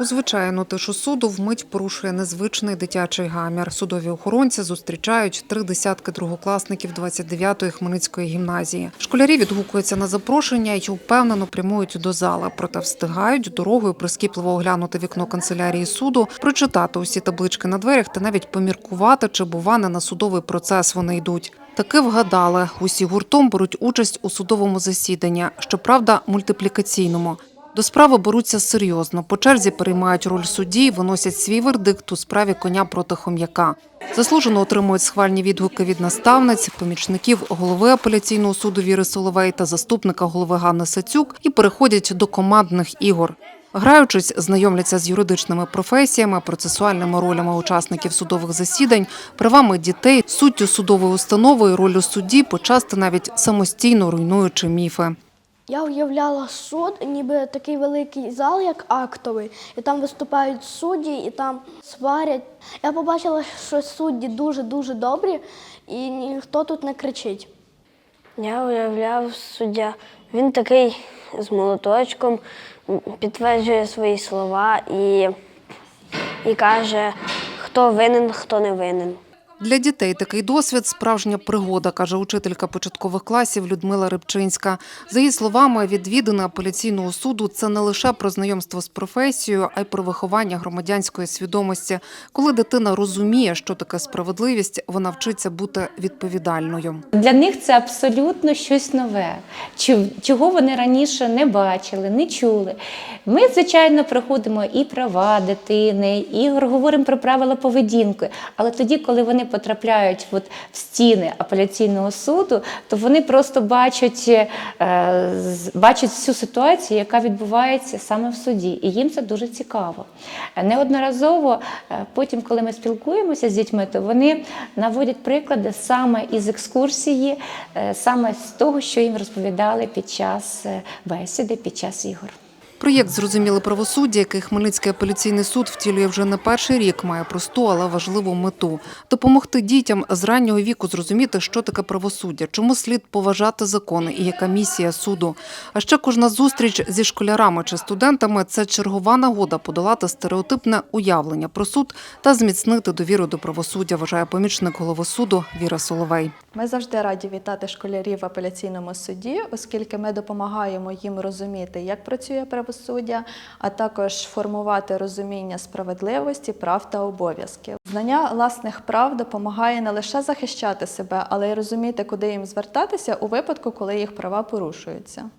У звичайну тишу суду вмить порушує незвичний дитячий гамір. Судові охоронці зустрічають три десятки другокласників 29-ї Хмельницької гімназії. Школярі відгукуються на запрошення і впевнено прямують до зали, проте встигають дорогою прискіпливо оглянути вікно канцелярії суду, прочитати усі таблички на дверях та навіть поміркувати, чи бува не на судовий процес вони йдуть. Таки вгадали, усі гуртом беруть участь у судовому засіданні, щоправда, мультиплікаційному. До справи беруться серйозно. По черзі переймають роль судді виносять свій вердикт у справі коня проти хом'яка. Заслужено отримують схвальні відгуки від наставниць, помічників голови апеляційного суду Віри Соловей та заступника голови Ганни Сацюк і переходять до командних ігор. Граючись, знайомляться з юридичними професіями, процесуальними ролями учасників судових засідань, правами дітей, суттю судової установи і ролью судді, почасти навіть самостійно руйнуючи міфи. Я уявляла суд, ніби такий великий зал, як актовий, і там виступають судді, і там сварять. Я побачила, що судді дуже-дуже добрі, і ніхто тут не кричить. Я уявляв суддя. Він такий з молоточком, підтверджує свої слова і, і каже, хто винен, хто не винен. Для дітей такий досвід справжня пригода, каже учителька початкових класів Людмила Рибчинська. За її словами, відвідини апеляційного суду це не лише про знайомство з професією, а й про виховання громадянської свідомості. Коли дитина розуміє, що таке справедливість, вона вчиться бути відповідальною. Для них це абсолютно щось нове, чого вони раніше не бачили, не чули. Ми, звичайно, проходимо і права дитини, і говоримо про правила поведінки. Але тоді, коли вони потрапляють от в стіни апеляційного суду, то вони просто бачать, е, бачать всю ситуацію, яка відбувається саме в суді. І їм це дуже цікаво. Неодноразово е, потім, коли ми спілкуємося з дітьми, то вони наводять приклади саме із екскурсії, е, саме з того, що їм розповідали під час бесіди, під час ігор. Проєкт Зрозуміле правосуддя, який Хмельницький апеляційний суд втілює вже не перший рік, має просту, але важливу мету допомогти дітям з раннього віку зрозуміти, що таке правосуддя, чому слід поважати закони і яка місія суду. А ще кожна зустріч зі школярами чи студентами це чергова нагода подолати стереотипне уявлення про суд та зміцнити довіру до правосуддя. Вважає помічник голови суду Віра Соловей. Ми завжди раді вітати школярів в апеляційному суді, оскільки ми допомагаємо їм розуміти, як працює правосуддя, а також формувати розуміння справедливості, прав та обов'язків. Знання власних прав допомагає не лише захищати себе, але й розуміти, куди їм звертатися у випадку, коли їх права порушуються.